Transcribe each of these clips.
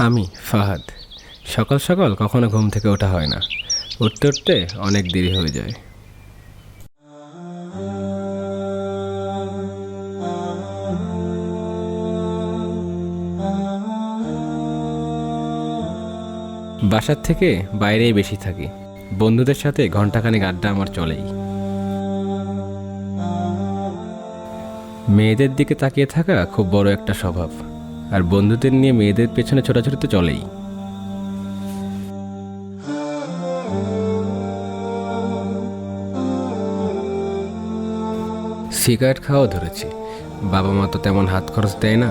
আমি, ফাহাদ। সকাল সকাল কখনো ঘুম থেকে ওঠা হয় না। উঠতে উঠতে অনেক দেরি হয়ে যায়। বাসার থেকে বাইরেই বেশি থাকি। বন্ধুদের সাথে ঘন্টাখানিক আড্ডা আমার চলেই। মেয়েদের দিকে তাকিয়ে থাকা খুব বড় একটা স্বভাব। আর বন্ধুদের নিয়ে মেয়েদের পেছনে ছোটাছুটি তো চলেই। সিগারেট খাওয়াও ধরেছি। বাবা মা তো তেমন হাত খরচ দেয় না।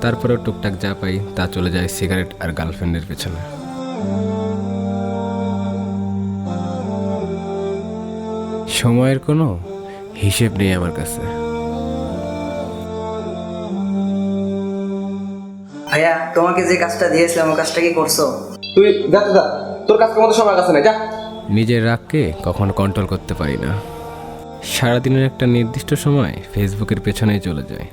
তারপরেও টুকটাক যা পাই তা চলে যায় সিগারেট আর গার্লফ্রেন্ডের পেছনে। সময়ের কোনো হিসেব নেই আমার কাছে। ভাইয়া তোমাকে যে কাজটা দিয়েছিলাম ওই কাজটা কি করছ? তুই যা তো যা। তোর কাজ কমাতে সময় কাছে না যা। নিজের রাগকে কখনো কন্ট্রোল করতে পারি না। সারাদিনের একটা নির্দিষ্ট সময় ফেসবুকের পেছনেই চলে যায়।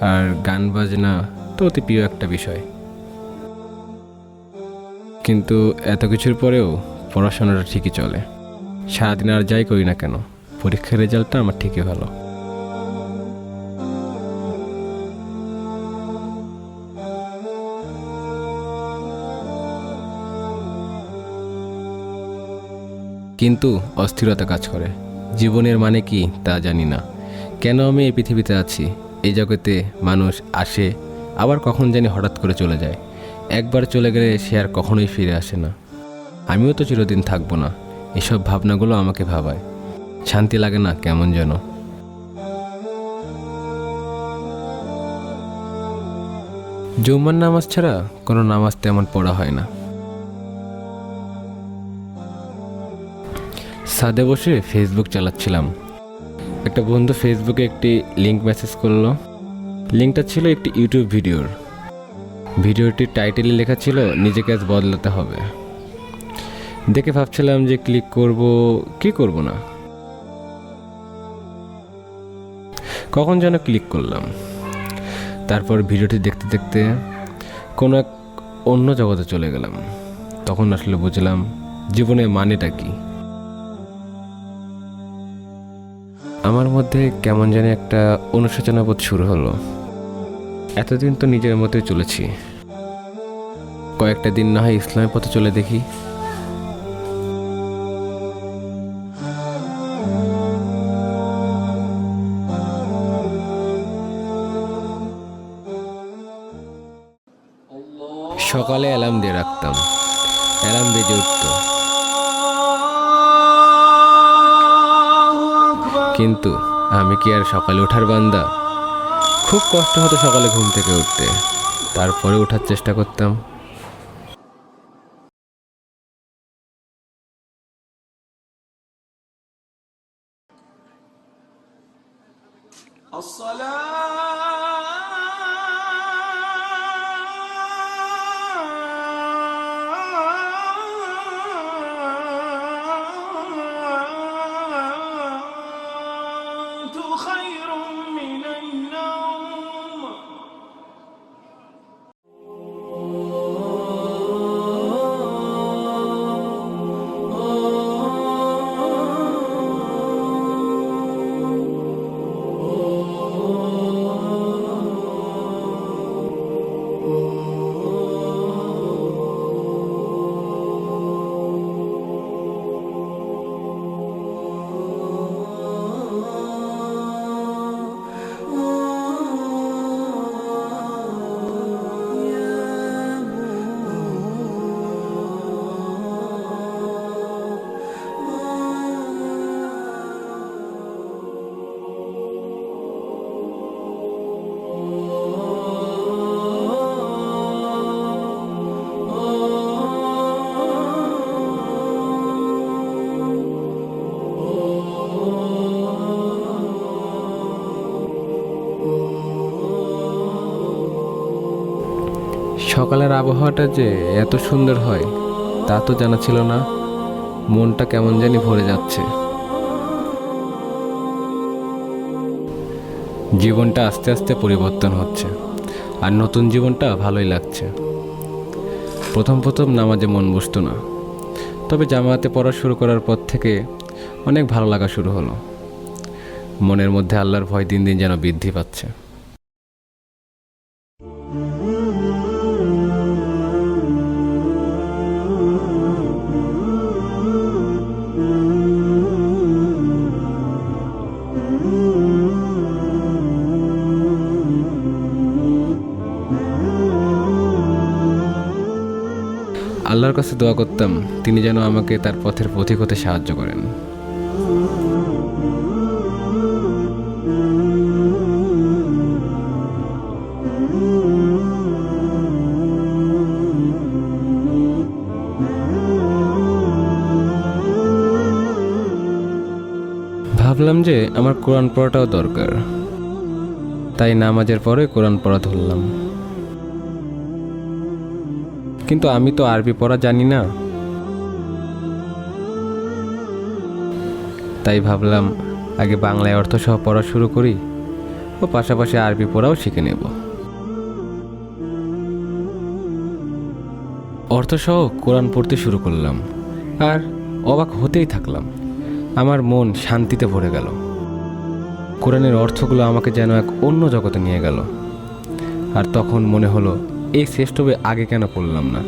আর গান বাজনা তো অতি প্রিয় একটা বিষয়। কিন্তু এত কিছুর পরেও পড়াশোনাটা ঠিকই চলে। সারাদিন আর যাই করি না কেন পরীক্ষার রেজাল্টটা আমার ঠিকই ভালো। কিন্তু অস্থিরতা কাজ করে। জীবনের মানে কি তা জানি না। কেন আমি এই পৃথিবীতে আছি? এই জগতে মানুষ আসে, আবার কখন জানি হঠাৎ করে চলে যায়। একবার চলে গেলে সে আর কখনোই ফিরে আসে না। আমিও তো চিরদিন থাকব না। এসব ভাবনাগুলো আমাকে ভাবায়। শান্তি লাগে না কেমন যেন। জুম্মার নামাজ ছাড়া কোনো নামাজ তেমন পড়া হয় না। ছাদে বসে ফেসবুক চালাচ্ছিলাম। একটা বন্ধু ফেসবুকে একটি লিঙ্ক মেসেজ করল। লিঙ্কটা ছিল একটি ইউটিউব ভিডিওর ভিডিওটির টাইটেলে লেখা ছিল, নিজেকে আজ বদলাতে হবে। দেখে ভাবছিলাম যে ক্লিক করব, কি করব না? কখন যেন ক্লিক করলাম। তারপর ভিডিওটি দেখতে দেখতে কোনো এক অন্য জগতে চলে গেলাম। তখন আসলে বুঝলাম, জীবনের মানেটা কী? আমার মধ্যে কেমন জানি একটা অনুশোচনা বোধ শুরু হলো। এতদিন তো নিজের মতোই চলেছি। কয়েকটা দিন না হয় ইসলামের পথে চলে দেখি। সকালে অ্যালার্ম দিয়ে রাখতাম। অ্যালার্ম বেজে উঠত। কিন্তু আমি কি আর সকালে ওঠার বান্দা খুব কষ্ট হতো সকালে ঘুম থেকে উঠতে তারপরে ওঠার চেষ্টা করতাম الصلاة সকালের আবহাওয়াটা যে এত সুন্দর হয়, তা তো জানা ছিল না। মনটা কেমন জানি ভরে যাচ্ছে। জীবনটা আস্তে আস্তে পরিবর্তন হচ্ছে, আর নতুন জীবনটা ভালোই লাগছে। প্রথম প্রথম নামাজে মন বসতো না, তবে জামাতে পড়া শুরু করার পর থেকে অনেক ভালো লাগা শুরু হলো। মনের মধ্যে আল্লাহর ভয় দিন দিন যেন বৃদ্ধি পাচ্ছে। আল্লাহর কাছে দোয়া করতাম, তিনি যেন আমাকে তার পথের পথিক হতে সাহায্য করেন। ভাবলাম যে আমার কোরআন পড়াটাও দরকার। তাই নামাজের পরে কোরআন পড়া ধরলাম। কিন্তু আমি তো আরবি পড়া জানি না। তাই ভাবলাম, আগে বাংলায় অর্থ সহ পড়া শুরু করি ও পাশাপাশি আরবি পড়াও শিখে নেব। অর্থসহ কোরআন পড়তে শুরু করলাম আর অবাক হতেই থাকলাম। আমার মন শান্তিতে ভরে গেল। কোরআনের অর্থগুলো আমাকে যেন এক অন্য জগতে নিয়ে গেল। আর তখন মনে হলো এই শ্রেষ্ঠ বই আগে কেন পড়লাম না?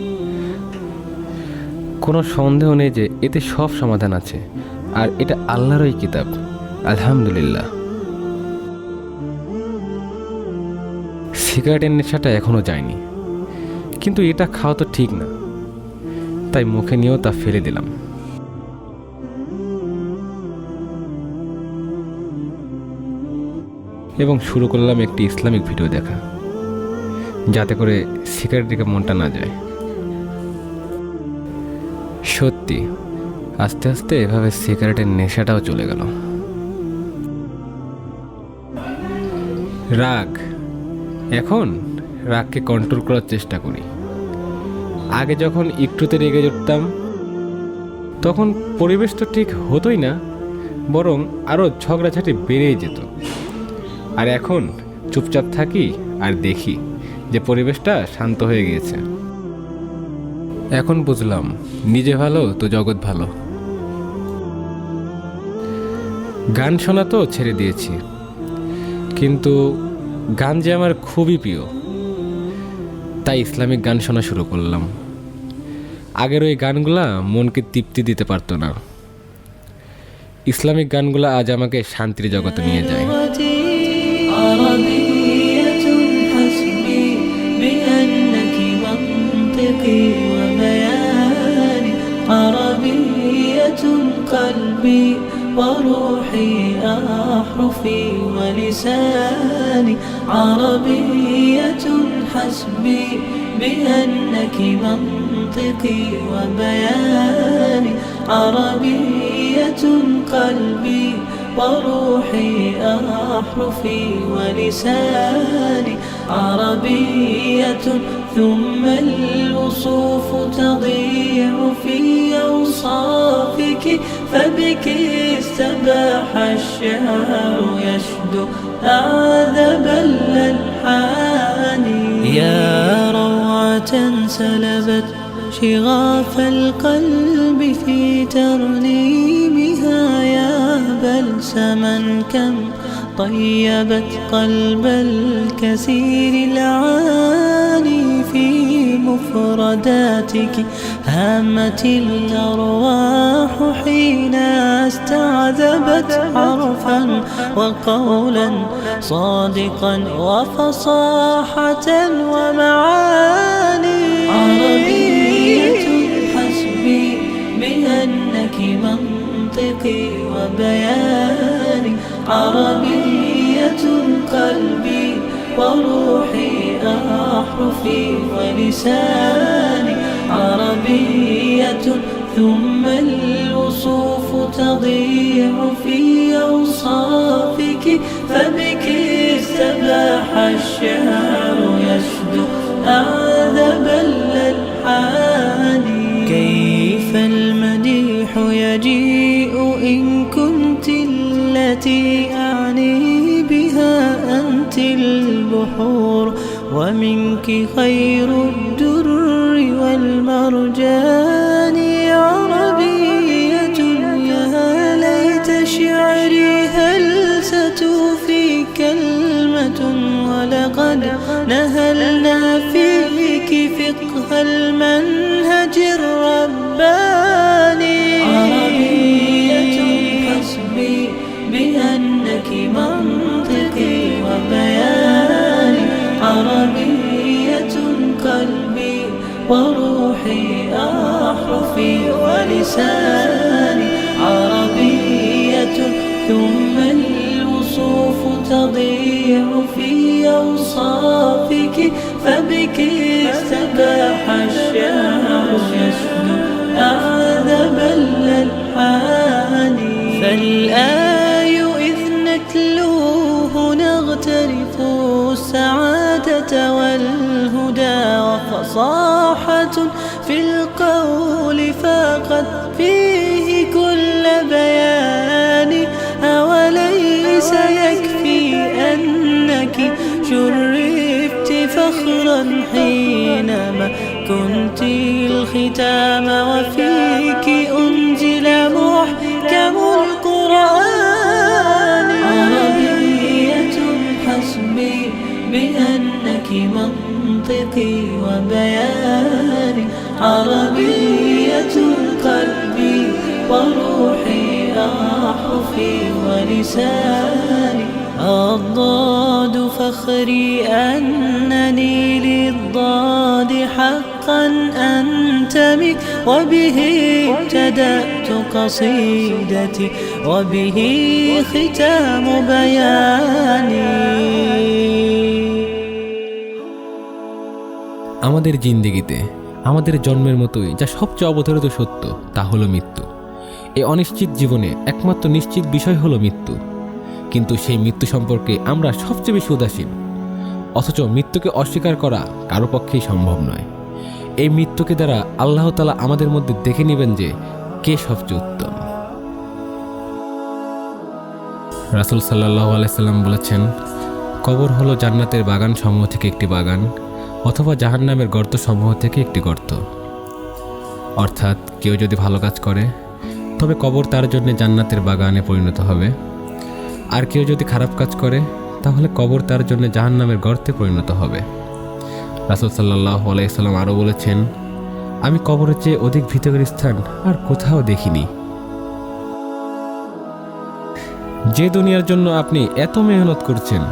কোনো সন্দেহ নেই যে এতে সব সমাধান আছে, আর এটা আল্লাহরই কিতাব। আলহামদুলিল্লাহ। সিগারেটের নেশাটা এখনও যায়নি। কিন্তু এটা খাওয়া তো ঠিক না। তাই মুখে নিয়েও তা ফেলে দিলাম। এবং শুরু করলাম একটি ইসলামিক ভিডিও দেখা। যাতে করে সিগারেট দিকে মনটা না যায়। সত্যি, আস্তে আস্তে এভাবে সিগারেটের নেশাটাও চলে গেল। রাগ। এখন রাগকে কন্ট্রোল করার চেষ্টা করি। আগে যখন একটুতে রেগে যেতাম তখন পরিবেশ তো ঠিক হতোই না, বরং আরও ঝগড়াঝাটি বেড়েই যেত। আর এখন চুপচাপ থাকি আর দেখি। যে পরিবেশটা শান্ত হয়ে গিয়েছে। এখন বুঝলাম নিজে ভালো তো জগৎ ভালো। গান শোনা তো ছেড়ে দিয়েছি কিন্তু গান যে আমার খুবই প্রিয় তাই ইসলামিক গান শোনা শুরু করলাম। আগের ওই গানগুলা মনকে তৃপ্তি দিতে পারতো না। ইসলামিক গানগুলা আজ আমাকে শান্তির জগতে নিয়ে যায়। أحرفي ولساني عربية حسبي بأنك منطقي وبياني. عربية قلبي وروحي أحرفي ولساني عربية ثم الوصوف تضيع في أوصافك فبك استباح الشعر يشدو أعذب الألحان. يا روعة سلبت شغاف القلب في ترنيمها يا بلسما كم طيبت قلب الكثير العاني في مفرداتك. هامت الأرواح حين استعذبت حرفا وقولا صادقا وفصاحة ومعاني. عربية حسبي بأنك منطقي وبياني. عربية قلبي وروحي أحرفي ولساني عربية ثم الوصوف تضيع في أوصافك فبك استباح الشعر يشدو أعذب الألحان. كيف المديح يجيء إن كنت التي البحور ومنك خير الدر والمرجان عربية يا ليت شعري هل ستوفي كلمة ولقد نهلنا فيك فقه المنهج الرباني. عربية حسبي بأنك منطقي وروحي أحرفي ولساني عربية ثم الوصوف تضيع في أوصافك فبك استباح الشعر يسجد أعذب الألحان. فالآي إذ نتلوه نغترف السعادة والهدى وفصاحة كنت الختام وفيك أنزل محكم القرآن. عربية حسبي بأنك منطقي وبياني. عربية قلبي وروحي أحرفي ولساني. الضاد فخري أنني للضاد حقا أنتمي وبه ابتدأت قصيدتي وبه ختام بياني আমাদের জিন্দেগিতে আমাদের জন্মের মতোই যা সবচেয়ে অবধারিত সত্য তা হলো মৃত্যু এই অনিশ্চিত জীবনে একমাত্র নিশ্চিত বিষয় হলো মৃত্যু কিন্তু সেই মৃত্যু সম্পর্কে আমরা সবচেয়ে বেশি উদাসীন অথচ মৃত্যুকে অস্বীকার করা কারো পক্ষেই সম্ভব নয় এই মৃত্যুকে দ্বারা আল্লাহ তালা আমাদের মধ্যে দেখে নেবেন যে কে সবচেয়ে উত্তম। রাসুল সাল্লাহ আলাইসাল্লাম বলেছেন, কবর হলো জান্নাতের বাগান সমূহ থেকে একটি বাগান অথবা জাহান্নামের গর্ত সমূহ থেকে একটি গর্ত। অর্থাৎ কেউ যদি ভালো কাজ করে, তবে কবর তার জন্য জান্নাতের বাগানে পরিণত হবে। আর কেউ যদি খারাপ কাজ করে, তাহলে কবর তার জন্য জাহান্নামের গর্তে পরিণত হবে। রাসুল সাল্লাহ আলাইসাল্লাম আরও বলেছেন, আমি কবরের চেয়ে অধিক ভীতকর স্থান আর কোথাও দেখিনি। যে দুনিয়ার জন্য আপনি এত মেহনত করছেন,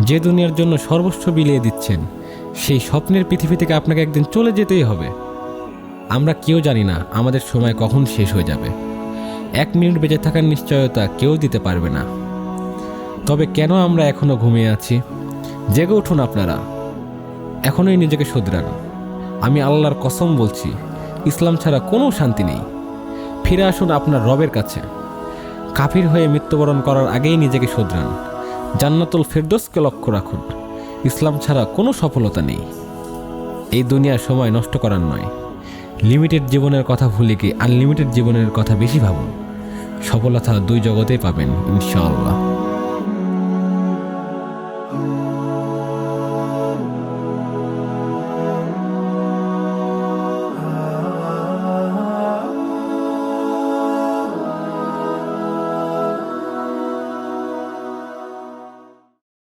যে দুনিয়ার জন্য সর্বস্ব বিলিয়ে দিচ্ছেন, সেই স্বপ্নের পৃথিবী থেকে আপনাকে একদিন চলে যেতেই হবে। আমরা কেউ জানি না আমাদের সময় কখন শেষ হয়ে যাবে। এক মিনিট বেঁচে থাকার নিশ্চয়তা কেউ দিতে পারবে না। তবে কেন আমরা এখনও ঘুমিয়ে আছি? জেগে উঠুন আপনারা। এখনই নিজেকে শুধরান। আমি আল্লাহর কসম বলছি, ইসলাম ছাড়া কোনো শান্তি নেই। ফিরে আসুন আপনার রবের কাছে। কাফির হয়ে মৃত্যুবরণ করার আগেই নিজেকে শুধরান। জান্নাতুল ফেরদোসকে লক্ষ্য রাখুন। ইসলাম ছাড়া কোনো সফলতা নেই। এই দুনিয়ার সময় নষ্ট করার নয়। লিমিটেড জীবনের কথা ভুলে কি আনলিমিটেড জীবনের কথা বেশি ভাবুন। সফলতা দুই জগতেই পাবেন, ইনশাআল্লাহ।